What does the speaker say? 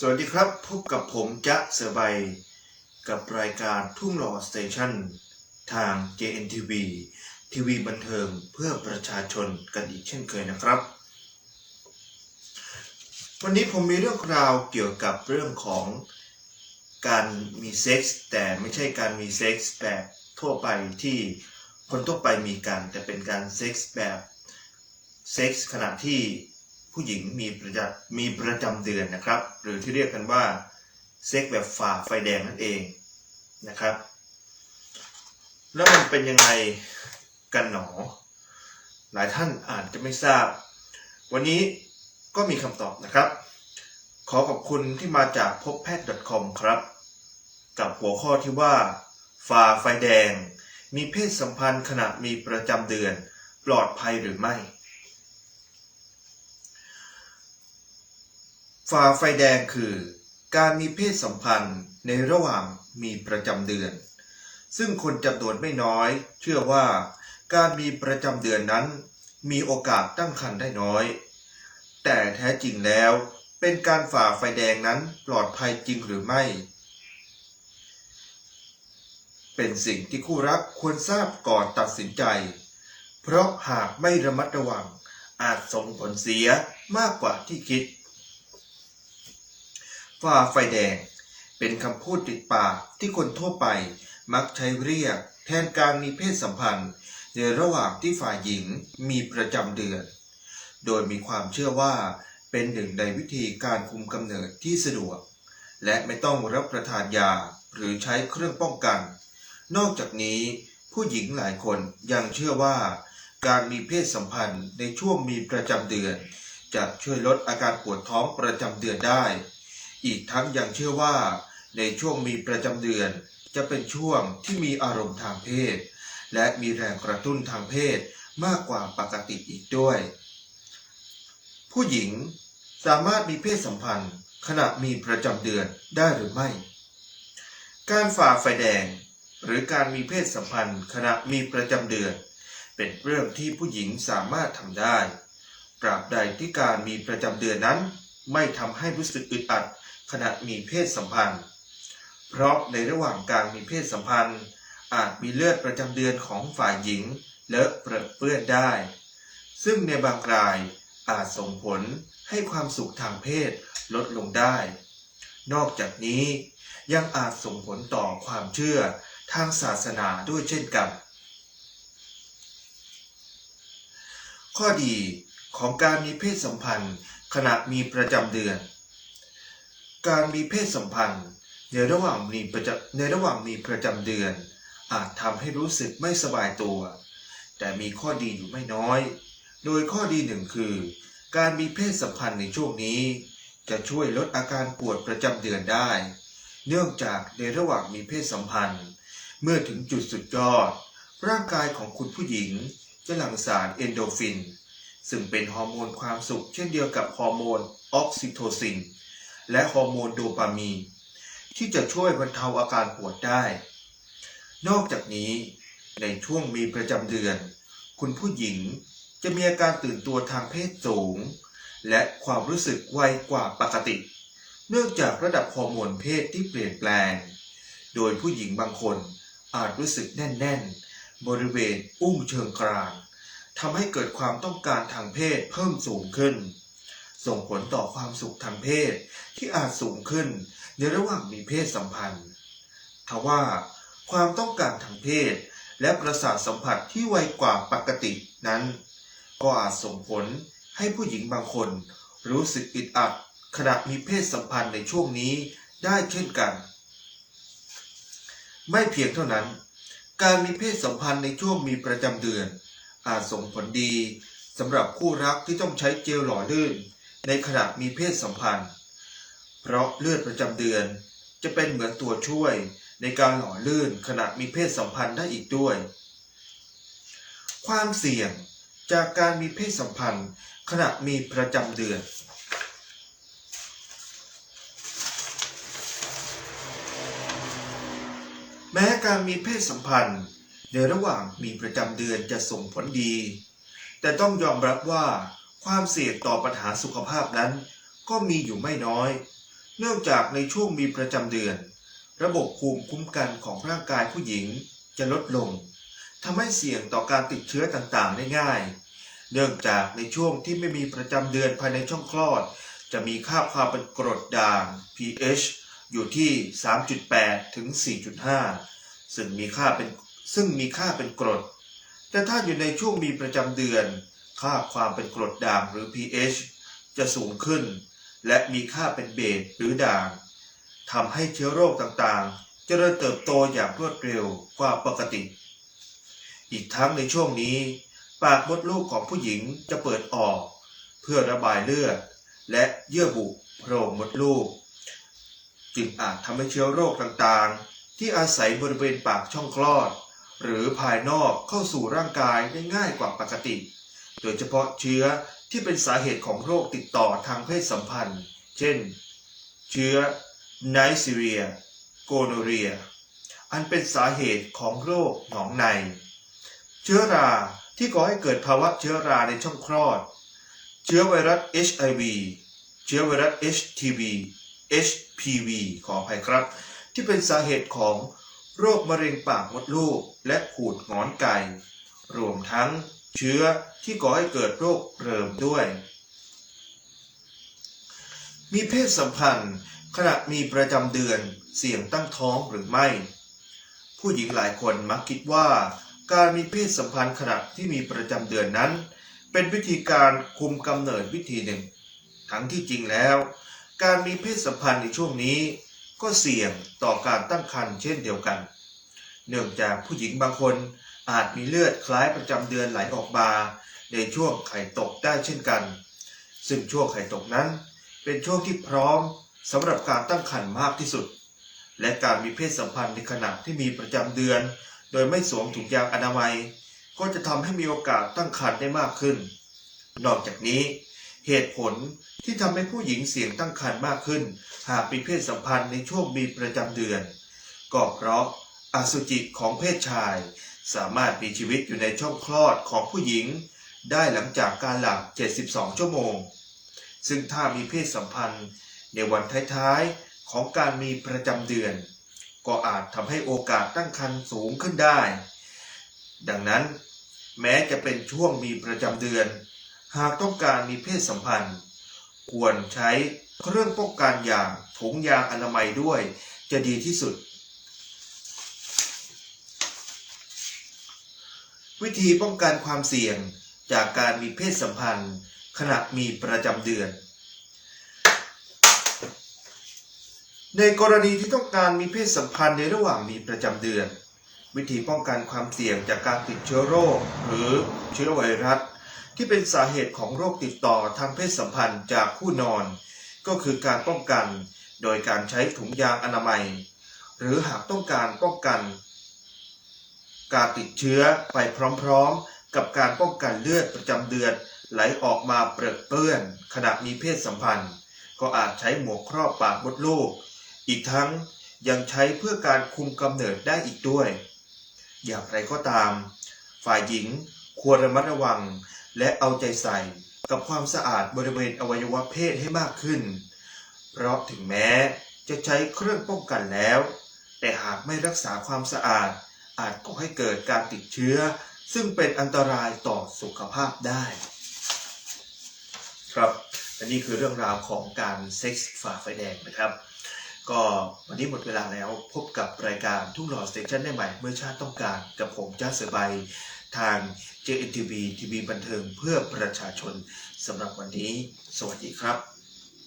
สวัสดีครับพบกับผมจ๊ะเสือใบ กับรายการทุ่งหล่อสเตชันทาง JNTV ทีวีบันเทิงเพื่อประชาชนกันอีกเช่นเคยนะครับ วันนี้ผมมีเรื่องราวเกี่ยวกับเรื่องของการมีเซ็กส์แต่ไม่ใช่การมีเซ็กส์แบบทั่วไปที่คนทั่วไปมีกัน แต่เป็นการเซ็กส์แบบเซ็กส์ขณะที่ ผู้หญิงมีประจำมีประจำเดือนนะครับ หรือที่เรียกกันว่าเซ็กแบบฝ่าไฟแดงนั่นเองนะครับ แล้วมันเป็นยังไงกันหนอ หลายท่านอาจจะไม่ทราบ วันนี้ก็มีคำตอบนะครับ ขอขอบคุณที่มาจากพบแพทย์ .com ครับ กับหัวข้อที่ว่าฝ่าไฟแดง มีเพศสัมพันธ์ขณะมีประจำเดือน ปลอดภัยหรือไม่ ฝ่าไฟแดงคือ การมีเพศสัมพันธ์ในระหว่างมีประจำเดือน ซึ่งคนจำนวนไม่น้อย เชื่อว่า การมีประจำเดือนนั้น มีโอกาสตั้งครรภ์ได้น้อย แต่แท้จริงแล้ว เป็นการฝ่าไฟแดงนั้นปลอดภัยจริงหรือไม่ เป็นสิ่งที่คู่รักควรทราบก่อนตัดสินใจ เพราะหากไม่ระมัดระวังอาจส่งผลเสียมากกว่าที่คิด ฝ่าไฟแดง เป็นคำพูดติดปากที่คนทั่วไปมักใช้เรียก แทนการมีเพศสัมพันธ์ ในระหว่างที่ฝ่ายหญิงมีประจำเดือน โดยมีความเชื่อว่าเป็นหนึ่งในวิธีการคุมกำเนิดที่สะดวก และไม่ต้องรับประทานยาหรือใช้เครื่องป้องกัน นอกจากนี้ ผู้หญิงหลายคนยังเชื่อว่า การมีเพศสัมพันธ์ในช่วงมีประจำเดือน จะช่วยลดอาการปวดท้องประจำเดือนได้ อีกทั้งยังเชื่อว่า ในช่วงมีประจำเดือน จะเป็นช่วงที่มีอารมณ์ทางเพศ และมีแรงกระตุ้นทางเพศมากกว่าปกติอีกด้วย ผู้หญิงสามารถมีเพศสัมพันธ์ ขณะมีประจำเดือนได้หรือไม่ การฝ่าไฟแดง หรือการมีเพศสัมพันธ์ ขณะมีประจำเดือน เป็นเรื่องที่ผู้หญิงสามารถทำได้ตราบใดที่การมีประจำเดือนนั้น ไม่ทำให้รู้สึกอึดอัด ขณะมีเพศสัมพันธ์ เพราะในระหว่างการมีเพศสัมพันธ์ อาจมีเลือดประจำเดือนของฝ่ายหญิงเลอะเปรอะเปื้อนได้ ซึ่งในบางรายอาจส่งผลให้ความสุขทางเพศลดลงได้ นอกจากนี้ยังอาจส่งผลต่อความเชื่อทางศาสนาด้วยเช่นกัน ข้อดีของการมีเพศสัมพันธ์ขณะมีประจำเดือน การมีเพศสัมพันธ์ ในระหว่างมีประจำในระหว่างมีประจำเดือน อาจทำให้รู้สึกไม่สบายตัว แต่มีข้อดีอยู่ไม่น้อย โดยข้อดีหนึ่งคือ การมีเพศสัมพันธ์ในช่วงนี้ จะช่วยลดอาการปวดประจำเดือนได้ เนื่องจากในระหว่างมีเพศสัมพันธ์ เมื่อถึงจุดสุดยอด ร่างกายของคุณผู้หญิงจะหลั่งสารเอนโดฟิน ซึ่งเป็นฮอร์โมนความสุขเช่นเดียวกับฮอร์โมนออกซิโทซิน และฮอร์โมนโดปามีนที่จะช่วยบรรเทาอาการปวดได้ นอกจากนี้ ในช่วงมีประจำเดือน คุณผู้หญิงจะมีอาการตื่นตัวทางเพศสูง และความรู้สึกไวกว่าปกติ เนื่องจากระดับฮอร์โมนเพศที่เปลี่ยนแปลง โดยผู้หญิงบางคนอาจรู้สึกแน่น ๆ บริเวณอุ้งเชิงกรานทำให้เกิดความต้องการทางเพศเพิ่มสูงขึ้น ส่งผลต่อความสุขทางเพศที่อาจสูงขึ้นในระหว่างมีเพศสัมพันธ์ทว่าความต้องการทางเพศ และประสาทสัมผัสที่ไวกว่าปกตินั้น ก็อาจส่งผลให้ผู้หญิงบางคน รู้สึกอึดอัดขณะมีเพศสัมพันธ์ในช่วงนี้ได้เช่นกัน ไม่เพียงเท่านั้น การมีเพศสัมพันธ์ในช่วงมีประจำเดือน อาจส่งผลดีสำหรับคู่รักที่ต้องใช้เจลหล่อลื่น ในขณะมีเพศสัมพันธ์ เพราะเลือดประจำเดือน จะเป็นเหมือนตัวช่วยในการหล่อลื่นขณะมีเพศสัมพันธ์ได้อีกด้วย ความเสี่ยงจากการมีเพศสัมพันธ์ ขณะมีประจำเดือน แม้การมีเพศสัมพันธ์ ในระหว่างมีประจำเดือนจะส่งผลดี แต่ต้องยอมรับว่า ความเสี่ยงต่อปัญหาสุขภาพนั้น ก็มีอยู่ไม่น้อย เนื่องจากในช่วงมีประจำเดือน ระบบภูมิคุ้มกันของร่างกายผู้หญิงจะลดลงทำให้เสี่ยงต่อการติดเชื้อต่างๆ ได้ง่าย เนื่องจากในช่วงที่ไม่มีประจำเดือนภายในช่องคลอด จะมีค่าความเป็นกรดด่าง pH อยู่ที่ 3.8 ถึง 4.5 ซึ่งมีค่าเป็นซึ่งมีค่าเป็นกรด แต่ถ้าอยู่ในช่วงมีประจำเดือน ค่าความเป็นกรดด่างหรือ pH จะสูงขึ้น และมีค่าเป็นเบสหรือด่างทำให้เชื้อโรคต่างๆ เจริญเติบโตอย่างรวดเร็วกว่าปกติ อีกทั้งในช่วงนี้ ปากมดลูกของผู้หญิงจะเปิดออก เพื่อระบายเลือด และเยื่อบุโพรงมดลูก จึงอาจทำให้เชื้อโรคต่างๆ ที่อาศัยบริเวณปากช่องคลอด หรือภายนอกเข้าสู่ร่างกายได้ง่ายกว่าปกติ โดยเฉพาะเชื้อที่เป็นสาเหตุของโรคติดต่อทางเพศสัมพันธ์ เช่น เชื้อไนซีเรีย โกโนเรีย อันเป็นสาเหตุของโรคหนองใน เชื้อราที่ก่อให้เกิดภาวะเชื้อราในช่องคลอด เชื้อไวรัส HIV เชื้อไวรัส HTV HPV ขออภัยครับ ที่เป็นสาเหตุของโรคมะเร็งปากมดลูกและหูดงอนไก่ รวมทั้ง เชื้อที่ก่อให้เกิดโรคเริมด้วย มีเพศสัมพันธ์ขณะมีประจำเดือนเสี่ยงตั้งท้องหรือไม่ ผู้หญิงหลายคนมักคิดว่า การมีเพศสัมพันธ์ขณะที่มีประจำเดือนนั้น เป็นวิธีการคุมกำเนิดวิธีหนึ่ง ทั้งที่จริงแล้ว การมีเพศสัมพันธ์ในช่วงนี้ ก็เสี่ยงต่อการตั้งครรภ์เช่นเดียวกัน เนื่องจากผู้หญิงบางคน อาจมีเลือดคล้ายประจำเดือนไหลออกมาในช่วงไข่ตกได้เช่นกัน ซึ่งช่วงไข่ตกนั้น เป็นช่วงที่พร้อมสำหรับการตั้งครรภ์มากที่สุด และการมีเพศสัมพันธ์ในขณะที่มีประจำเดือน โดยไม่สวมถุงยางอนามัย ก็จะทำให้มีโอกาสตั้งครรภ์ได้มากขึ้น นอกจากนี้ เหตุผลที่ทำให้ผู้หญิงเสี่ยงตั้งครรภ์มากขึ้น หากมีเพศสัมพันธ์ในช่วงมีประจำเดือน ก็เพราะอสุจิของเพศชาย สามารถมีชีวิตอยู่ในช่องคลอดของผู้หญิง ได้หลังจากการหลับ 72 ชั่วโมง ซึ่งถ้ามีเพศสัมพันธ์ในวันท้ายๆ ของการมีประจำเดือน ก็อาจทำให้โอกาสตั้งครรภ์สูงขึ้นได้ ดังนั้น แม้จะเป็นช่วงมีประจำเดือน หากต้องการมีเพศสัมพันธ์ ควรใช้เครื่องป้องกันอย่างถุงยางอนามัยด้วยจะดีที่สุด วิธีป้องกันความเสี่ยงจากการมีเพศสัมพันธ์ ขณะมีประจำเดือน ในกรณีที่ต้องการมีเพศสัมพันธ์ในระหว่างมีประจำเดือน วิธีป้องกันความเสี่ยงจากการติดเชื้อโรค หรือเชื้อไวรัส ที่เป็นสาเหตุของโรคติดต่อทางเพศสัมพันธ์จากคู่นอน ก็คือการป้องกัน โดยการใช้ถุงยางอนามัย หรือหากต้องการป้องกัน การติดเชื้อไปพร้อมๆ กับการป้องกันเลือดประจำเดือนไหลออกมาเปรอะเปื้อน ขณะมีเพศสัมพันธ์ ก็อาจใช้หมวกครอบปากมดลูก อีกทั้งยังใช้เพื่อการคุมกำเนิดได้อีกด้วย อย่างไรก็ตาม ฝ่ายหญิงควรระมัดระวังและเอาใจใส่กับความสะอาดบริเวณอวัยวะเพศให้มากขึ้น เพราะถึงแม้จะใช้เครื่องป้องกันแล้ว แต่หากไม่รักษาความสะอาด อาจก่อให้เกิดการติดเชื้อ ซึ่งเป็นอันตรายต่อสุขภาพได้ ครับและนี่คือเรื่องราวของการเซ็กซ์ฝ่าไฟแดงนะครับ ก็วันนี้หมดเวลาแล้วพบกับรายการทุ่งหล่อสเตชันได้ใหม่ เมื่อชาติต้องการกับผมจ้าเสือใบทาง JNTV ทีวีบันเทิงเพื่อประชาชนสำหรับวันนี้ สวัสดีครับ